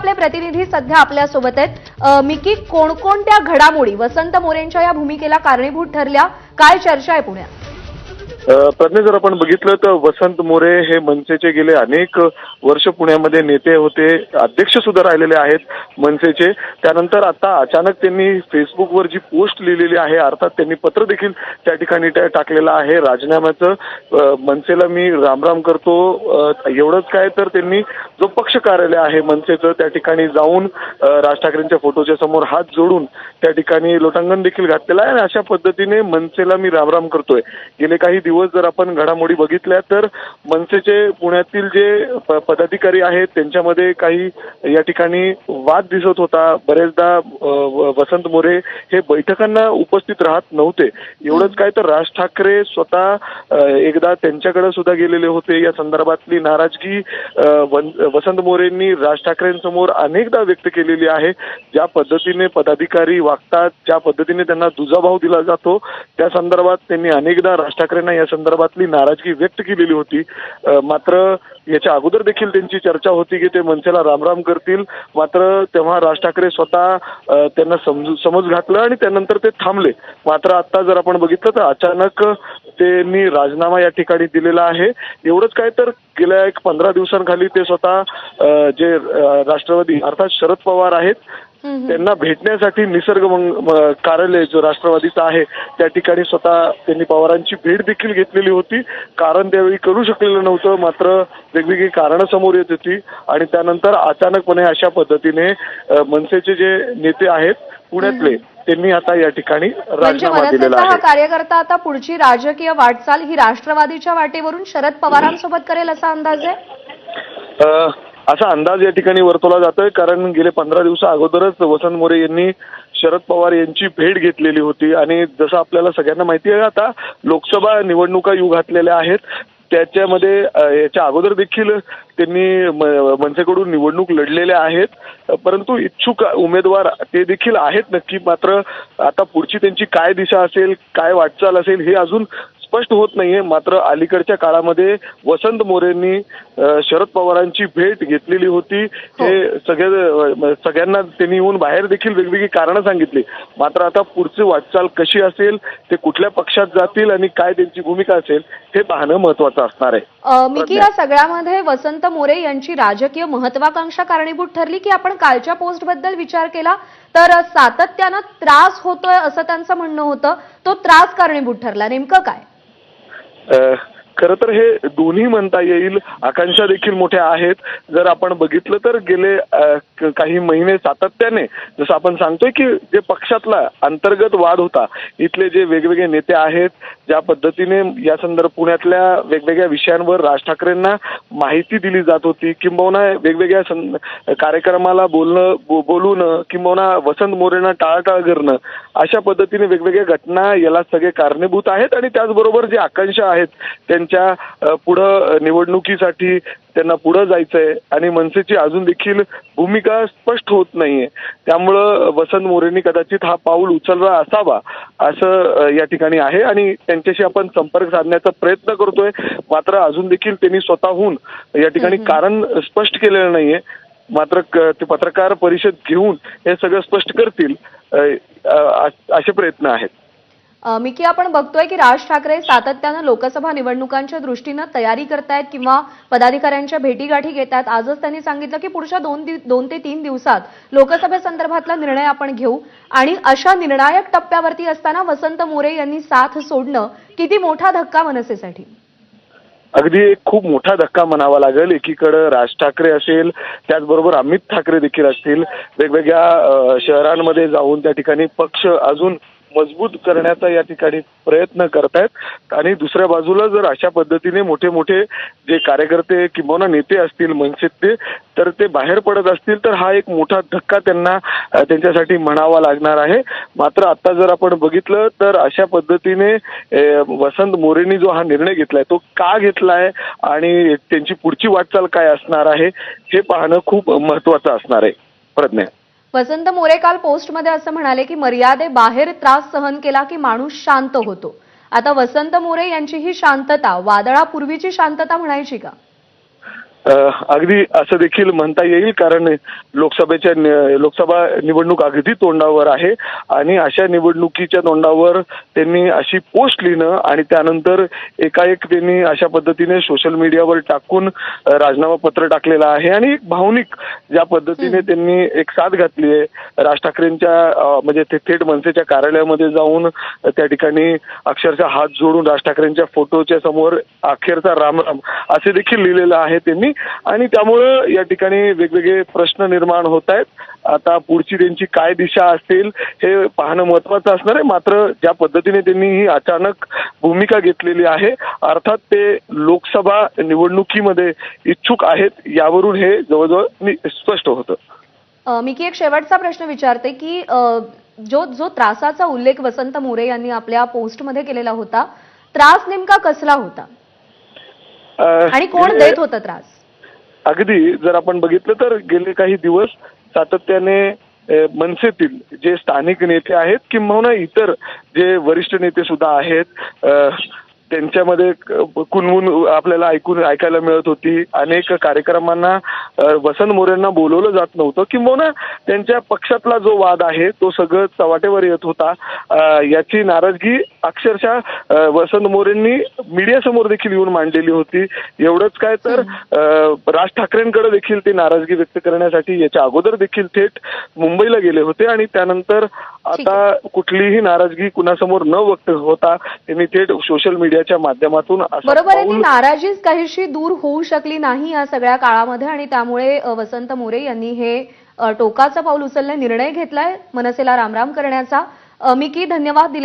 आपले प्रतिनिधी सध्या आपल्यासोबत आहेत. मिकी कोणकोणत्या घडामोडी वसंत मोरेंच्या या भूमिकेला कारणीभूत ठरल्या? काय चर्चा आहे पुण्यात? प्रज्ञा जर आपण बघितलं तर वसंत मोरे हे मनसेचे गेले अनेक वर्ष पुण्यामध्ये नेते होते अध्यक्ष सुद्धा राहिलेले आहेत मनसेचे. त्यानंतर आता अचानक त्यांनी फेसबुकवर जी पोस्ट लिहिलेली आहे अर्थात त्यांनी पत्र देखील त्या ठिकाणी टाकलेलं आहे. राजीनाम्याचं मनसेला मी रामराम करतो. एवढंच काय तर त्यांनी जो पक्ष कार्यालय आहे मनसेचं त्या ठिकाणी जाऊन राज ठाकरेंच्या फोटोच्या समोर हात जोडून त्या ठिकाणी लोटांगण देखील घातलेलं आहे. आणि अशा पद्धतीने मनसेला मी रामराम करतोय. गेले काही दिवस जर आपण घडामोडी बघितल्या तर मनसेचे पुण्यातील जे पदाधिकारी आहेत त्यांच्यामध्ये काही या ठिकाणी वाद दिसत होता. बरेचदा वसंत मोरे हे बैठकांना उपस्थित राहत नव्हते. एवढंच काय तर राज ठाकरे स्वतः एकदा त्यांच्याकडे सुद्धा गेलेले होते. या संदर्भातली नाराजगी वसंत मोरेंनी राज ठाकरेंसमोर अनेकदा व्यक्त केलेली आहे. ज्या पद्धतीने पदाधिकारी वागतात ज्या पद्धतीने त्यांना दुजाभाव दिला जातो त्या संदर्भात त्यांनी अनेकदा राज ठाकरेंना या संदर्भातली नाराजगी व्यक्त केलेली होती. मात्र याच्या अगोदर देखील त्यांची चर्चा होती की ते मनसेला रामराम करतील. मात्र तेव्हा राज ठाकरे स्वतः त्यांना समजू समज घातलं आणि त्यानंतर ते थांबले. मात्र आता जर आपण बघितलं तर अचानक त्यांनी राजीनामा या ठिकाणी दिलेला आहे. एवढंच काय तर गेल्या एक पंधरा दिवसांखाली ते स्वतः जे राष्ट्रवादी अर्थात शरद पवार आहेत त्यांना भेटण्यासाठी निसर्ग कार्यालय जो राष्ट्रवादीचं आहे त्या ठिकाणी स्वतः त्यांनी पवारांची भेट देखील घेतलेली होती. कारण त्यावेळी करू शकलेलं नव्हतं मात्र वेगवेगळी कारणं समोर येत होती. आणि त्यानंतर अचानकपणे अशा पद्धतीने मनसेचे जे नेते आहेत पुण्यातले त्यांनी आता या ठिकाणी म्हणजे राजीनामा दिलेला मनसेचा हा आहे. कार्यकर्ता आता पुढची राजकीय वाटचाल ही राष्ट्रवादीच्या वाटेवरून शरद पवारांसोबत करेल असा अंदाज आहे? असा अंदाज या ठिकाणी वर्तवला जातोय. कारण गेले पंधरा दिवसा अगोदरच वसंत मोरे यांनी शरद पवार यांची भेट घेतलेली होती. आणि जसं आपल्याला सगळ्यांना माहिती आहे आता लोकसभा निवडणुका येऊ घातलेल्या आहेत. त्याच्यामध्ये याच्या अगोदर देखील त्यांनी मनसेकडून निवडणूक लढलेल्या आहेत. परंतु इच्छुक उमेदवार ते देखील आहेत नक्की. मात्र आता पुढची त्यांची काय दिशा असेल काय वाटचाल असेल हे अजून स्पष्ट होत नाहीये. मात्र अलीकडच्या काळामध्ये वसंत मोरेंनी शरद पवारांची भेट घेतलेली होती. हे. सगळे अ, सगळ्यांना त्यांनी येऊन बाहेर देखील वेगवेगळी कारणं सांगितली. मात्र आता पुढची वाटचाल कशी असेल ते कुठल्या पक्षात जातील आणि काय त्यांची भूमिका असेल हे पाहणं महत्वाचं असणार आहे. मिकी या सगळ्यामध्ये वसंत मोरे यांची राजकीय महत्वाकांक्षा कारणीभूत ठरली की आपण कालच्या पोस्टबद्दल विचार केला तर सातत्यानं त्रास होतोय असं त्यांचं म्हणणं होतं. तो त्रास कारणीभूत ठरला. नेमकं काय? Uh, खरं तर हे दोन्ही म्हणता येईल. आकांक्षा देखील मोठ्या आहेत. जर आपण बघितलं तर गेले काही महिने सातत्याने जसं आपण सांगतोय की जे पक्षातला अंतर्गत वाद होता इथले जे वेगवेगळे नेते आहेत ज्या पद्धतीने या संदर्भ पुण्यातल्या वेगवेगळ्या विषयांवर राज ठाकरेंना माहिती दिली जात होती. किंबहुना वेगवेगळ्या कार्यक्रमाला बोलणं बोलून किंबहुना वसंत मोरेंना टाळाटाळ करणं अशा पद्धतीने वेगवेगळ्या घटना याला सगळे कारणीभूत आहेत. आणि त्याचबरोबर जे आकांक्षा आहेत त्यांच्या पुढं निवडणुकीसाठी त्यांना पुढं जायचंय आणि मनसेची अजून देखील भूमिका स्पष्ट होत नाहीये. त्यामुळं वसंत मोरेंनी कदाचित हा पाऊल उचलला असावा असं या ठिकाणी आहे आणि त्यांच्याशी आपण संपर्क साधण्याचा प्रयत्न करतोय. मात्र अजून देखील त्यांनी स्वतःहून या ठिकाणी कारण स्पष्ट केलेलं नाहीये. मात्र ते पत्रकार परिषद घेऊन हे सगळं स्पष्ट करतील असे प्रयत्न आहेत. मिकी आपण बघतोय की राज ठाकरे सातत्यानं लोकसभा निवडणुकांच्या दृष्टीनं तयारी करतायत किंवा पदाधिकाऱ्यांच्या भेटीगाठी घेत आहेत आजच त्यांनी सांगितलं की पुढच्या दोन दोन ते तीन दिवसात लोकसभेसंदर्भातला निर्णय आपण घेऊ. आणि अशा निर्णायक टप्प्यावरती असताना वसंत मोरे यांनी साथ सोडणं किती मोठा धक्का मनसेसाठी? अगदी एक खूप मोठा धक्का म्हणावा लागेल. एकीकडं राज ठाकरे असेल त्याचबरोबर अमित ठाकरे देखील असतील. वेगवेगळ्या शहरांमध्ये जाऊन त्या ठिकाणी पक्ष अजून मजबूत करण्याचा या ठिकाणी प्रयत्न करतायत. आणि दुसऱ्या बाजूला जर अशा पद्धतीने मोठे मोठे जे कार्यकर्ते किंवा नेते असतील मनसेतले तर ते बाहेर पडत असतील तर हा एक मोठा धक्का त्यांना त्यांच्यासाठी म्हणावा लागणार आहे. मात्र आता जर आपण बघितलं तर अशा पद्धतीने वसंत मोरेंनी जो हा निर्णय घेतलाय तो का घेतलाय आणि त्यांची पुढची वाटचाल काय असणार आहे हे पाहणं खूप महत्वाचं असणार आहे. प्रज्ञा. वसंत मोरे काल पोस्टमध्ये असं म्हणाले की मर्यादेबाहेर त्रास सहन केला की माणूस शांत होतो. आता वसंत मोरे यांची ही शांतता वादळापूर्वीची शांतता म्हणायची का? अगदी असं देखील म्हणता येईल कारण लोकसभेच्या लोकसभा निवडणूक अगदी तोंडावर आहे आणि अशा निवडणुकीच्या तोंडावर त्यांनी अशी पोस्ट लिहिणं आणि त्यानंतर एकाएक त्यांनी अशा पद्धतीने सोशल मीडियावर टाकून राजीनामा पत्र टाकलेलं आहे आणि एक भावनिक ज्या पद्धतीने त्यांनी एक साथ घातली आहे. राज ठाकरेंच्या म्हणजे ते थेट मनसेच्या कार्यालयामध्ये जाऊन त्या ठिकाणी अक्षरशः हात जोडून राज ठाकरेंच्या फोटोच्या समोर अखेरचा राम राम असे देखील लिहिलेलं आहे त्यांनी. आणि त्यामुळं या ठिकाणी वेगवेगळे प्रश्न निर्माण होत आहेत. आता पुढची त्यांची काय दिशा असेल हे पाहणं महत्वाचं असणार आहे. मात्र ज्या पद्धतीने त्यांनी ही अचानक भूमिका घेतलेली आहे अर्थात ते लोकसभा निवडणुकीमध्ये इच्छुक आहेत यावरून हे जवळजवळ स्पष्ट होतं. मी की एक शेवटचा प्रश्न विचारते की जो जो त्रासाचा उल्लेख वसंत मोरे यांनी आपल्या पोस्टमध्ये केलेला होता त्रास नेमका कसला होता? आणि कोण देत होता त्रास? अगदी जर आपण बघितलं तर गेले काही दिवस सातत्याने मनसेतील जे स्थानिक नेते आहेत किंबहुना इतर जे वरिष्ठ नेते सुद्धा आहेत त्यांच्यामध्ये कुणवून आपल्याला ऐकून ऐकायला मिळत होती. अनेक कार्यक्रमांना वसंत मोरेंना बोलवलं जात नव्हतं. किंबहुना त्यांच्या पक्षातला जो वाद आहे तो सगळं चव्हाट्यावर येत होता. याची नाराजगी अक्षरशः वसंत मोरेंनी मीडियासमोर देखील येऊन मांडलेली होती. एवढंच काय तर राज ठाकरेंकडे देखील ते नाराजगी व्यक्त करण्यासाठी याच्या अगोदर देखील थेट मुंबईला गेले होते. आणि त्यानंतर आता कुठलीही नाराजगी कुणासमोर न व्यक्त होता त्यांनी थेट सोशल मीडियाच्या माध्यमातून बरोबर आहे ती नाराजीच काहीशी दूर होऊ शकली नाही या सगळ्या काळामध्ये आणि त्यामुळे वसंत मोरे यांनी हे टोकाचं पाऊल उचललं निर्णय घेतलाय मनसेला रामराम करण्याचा. अ, मिकी धन्यवाद दिले